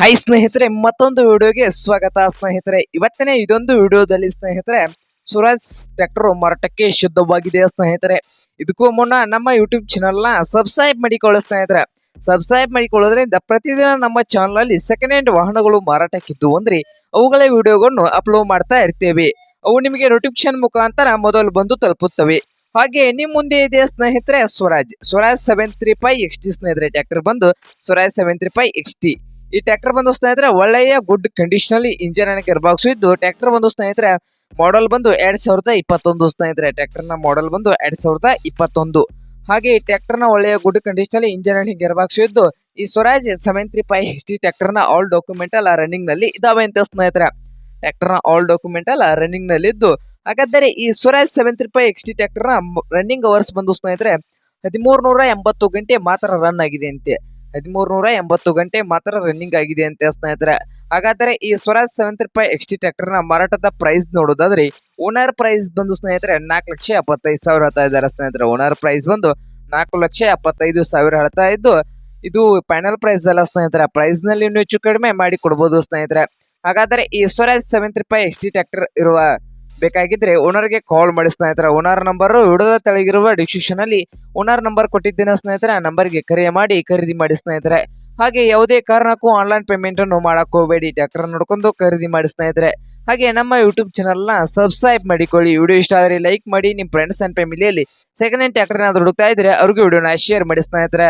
High ಸ್ನೇಹಿತರೆ, ಮತ್ತೊಂದು ವಿಡಿಯೋಗೆ ಸ್ವಾಗತ ಸ್ನೇಹಿತರೆ. ಇವತ್ತಿನ ಇದೊಂದು ವಿಡಿಯೋದಲ್ಲಿ ಸ್ನೇಹಿತರೆ, ಸುರಾಜ್ ಟ್ರ್ಯಾಕ್ಟರ್ ಮಾರಾಟಕ್ಕೆ ಶುದ್ಧವಾಗಿದೆ ಸ್ನೇಹಿತರೆ. ಇದಕ್ಕೂ ಮುನ್ನ ನಮ್ಮ ಯೂಟ್ಯೂಬ್ ಚಾನಲ್ನ ಸಬ್ಸ್ಕ್ರೈಬ್ ಮಾಡಿಕೊಳ್ಳಿ ಸ್ನೇಹಿತರೆ. ಸಬ್ಸ್ಕ್ರೈಬ್ ಮಾಡಿಕೊಳ್ಳೋದ್ರಿಂದ ಪ್ರತಿದಿನ ನಮ್ಮ ಚಾನಲಲ್ಲಿ ಸೆಕೆಂಡ್ ಹ್ಯಾಂಡ್ ವಾಹನಗಳು ಮಾರಾಟಕ್ಕಿದ್ದು ಅಂದ್ರೆ ಅವುಗಳ ವಿಡಿಯೋಗಳನ್ನು ಅಪ್ಲೋಡ್ ಮಾಡ್ತಾ ಇರ್ತೇವೆ. ಅವು ನಿಮಗೆ ನೋಟಿಫಿಕೇಶನ್ ಮುಖಾಂತರ ಮೊದಲು ಬಂದು ತಲುಪುತ್ತವೆ. ಹಾಗೆ ನಿಮ್ ಮುಂದೆ ಇದೆ ಸ್ನೇಹಿತರೆ Swaraj Swaraj seven three five X T ಸ್ನೇಹಿತರೆ ಟ್ರ್ಯಾಕ್ಟರ್ ಬಂದು Swaraj seven three five X T ಈ ಟ್ರ್ಯಾಕ್ಟರ್ ಬಂದು ಸ್ನೇಹಿತರೆ, ಒಳ್ಳೆಯ ಗುಡ್ ಕಂಡೀಷನ್ ಅಲ್ಲಿ ಇಂಜಿನ್ ಅನ್ನ ಗೆರ್ಬಾಕ್ಸ್ ಇದ್ದು, ಟ್ರ್ಯಾಕ್ಟರ್ ಬಂದು ಸ್ನೇಹಿತರೆ ಮಾಡೆಲ್ ಬಂದು ಎರಡ್ ಸಾವಿರದ ಇಪ್ಪತ್ತೊಂದು ಸ್ನೇಹಿತರೆ. ಟ್ರ್ಯಾಕ್ಟರ್ನ ಮಾಡೆಲ್ ಬಂದು ಎರಡ್ ಸಾವಿರದ ಇಪ್ಪತ್ತೊಂದು. ಹಾಗೆ ಈ ಟ್ರ್ಯಾಕ್ಟರ್ನ ಒಳ್ಳೆಯ ಗುಡ್ ಕಂಡೀಷನ್ ಅಲ್ಲಿ ಇಂಜಿನ್ ಗೇರ್ ಬಾಕ್ಸ್ ಇದ್ದು, ಈ Swaraj seven three five H T ಟ್ರ್ಯಾಕ್ಟರ್ನ ಆಲ್ ಡಾಕ್ಯುಮೆಂಟ್ ಅಲ್ಲ ರನ್ನಿಂಗ್ನಲ್ಲಿ ಇದಾವೆ ಅಂತ ಸ್ನೇಹಿತರೆ. ಟ್ರ್ಯಾಕ್ಟರ್ನ ಆಲ್ ಡಾಕ್ಯುಮೆಂಟ್ ಅಲ್ಲ ರನ್ನಿಂಗ್ನಲ್ಲಿ ಇದ್ದು, ಹಾಗಾದರೆ ಈ Swaraj seven three five X T ಟ್ರ್ಯಾಕ್ಟರ್ನ ರನ್ನಿಂಗ್ ಅವರ್ಸ್ ಬಂದು ಸ್ನೇಹಿತರೆ ಹದಿಮೂರು ನೂರ ಎಂಬತ್ತು ಗಂಟೆ ಮಾತ್ರ ರನ್ ಆಗಿದೆ ಅಂತೆ. ಹದಿಮೂರು ನೂರ ಎಂಬತ್ತು ಗಂಟೆ ಮಾತ್ರ ರನ್ನಿಂಗ್ ಆಗಿದೆ ಅಂತ ಸ್ನೇಹಿತರೆ. ಹಾಗಾದರೆ ಈ Swaraj seven three five X T ಮಾರಾಟದ ಪ್ರೈಸ್ ನೋಡೋದಾದ್ರೆ ಓನರ್ ಪ್ರೈಸ್ ಬಂದು ಸ್ನೇಹಿತರೆ ನಾಲ್ಕು ಲಕ್ಷ ಎಪ್ಪತ್ತೈದು ಸಾವಿರ ಹೇಳ್ತಾ ಇದ್ದಾರೆ ಸ್ನೇಹಿತರೆ. ಓನರ್ ಪ್ರೈಸ್ ಬಂದು ನಾಲ್ಕು ಲಕ್ಷ ಎಪ್ಪತ್ತೈದು ಸಾವಿರ ಹೇಳ್ತಾ ಇದ್ದು, ಇದು ಫೈನಲ್ ಪ್ರೈಸ್ ಅಲ್ಲ ಸ್ನೇಹಿತರೆ. ಪ್ರೈಸ್ನಲ್ಲಿ ಇನ್ನೂ ಹೆಚ್ಚು ಕಡಿಮೆ ಮಾಡಿ ಕೊಡಬಹುದು ಸ್ನೇಹಿತರೆ. ಹಾಗಾದರೆ ಈ Swaraj seven three five X T tractor ಇರುವ ಬೇಕಾಗಿದ್ರೆ ಓನರ್ಗೆ ಕಾಲ್ ಮಾಡಿ ಸ್ನೇಹಿತರ. ಓನರ್ ನಂಬರ್ ವಿಡಿಯೋದ ತೆಳಗಿರುವ ಡಿಸ್ಕ್ರಿಪ್ಷನ್ ಅಲ್ಲಿ ಓನರ್ ನಂಬರ್ ಕೊಟ್ಟಿದ್ದೇನೆ ಸ್ನೇಹಿತರೆ. ನಂಬರ್ಗೆ ಕರೆ ಮಾಡಿ, ಖರೀದಿ ಮಾಡಿ ಸ್ನೇಹಿತರೆ. ಹಾಗೆ ಯಾವುದೇ ಕಾರಣಕ್ಕೂ ಆನ್ಲೈನ್ ಪೇಮೆಂಟ್ ಅನ್ನು ಮಾಡಕ್ ಹೋಗಬೇಡಿ. ಟ್ಯಾಕ್ಟರ್ ನೋಡ್ಕೊಂಡು ಖರೀದಿ ಮಾಡಿ ಸ್ನೇಹಿತರೆ. ಹಾಗೆ ನಮ್ಮ ಯೂಟ್ಯೂಬ್ ಚಾನಲ್ನ ಸಬ್ಸ್ಕ್ರೈಬ್ ಮಾಡಿಕೊಳ್ಳಿ. ವಿಡಿಯೋ ಇಷ್ಟ ಆದರೆ ಲೈಕ್ ಮಾಡಿ. ನಿಮ್ಮ ಫ್ರೆಂಡ್ಸ್ ಅಂಡ್ ಫ್ಯಾಮಿಲಿಯಲ್ಲಿ ಸೆಕೆಂಡ್ ಹ್ಯಾಂಡ್ ಟ್ಯಾಕ್ಟರ್ ಏನಾದ್ರು ಹುಡುಕ್ತಾ ಇದ್ರೆ ಅವ್ರಿಗೂ ವಿಡಿಯೋನ ಶೇರ್ ಮಾಡಿ ಸ್ನೇಹಿತರೆ.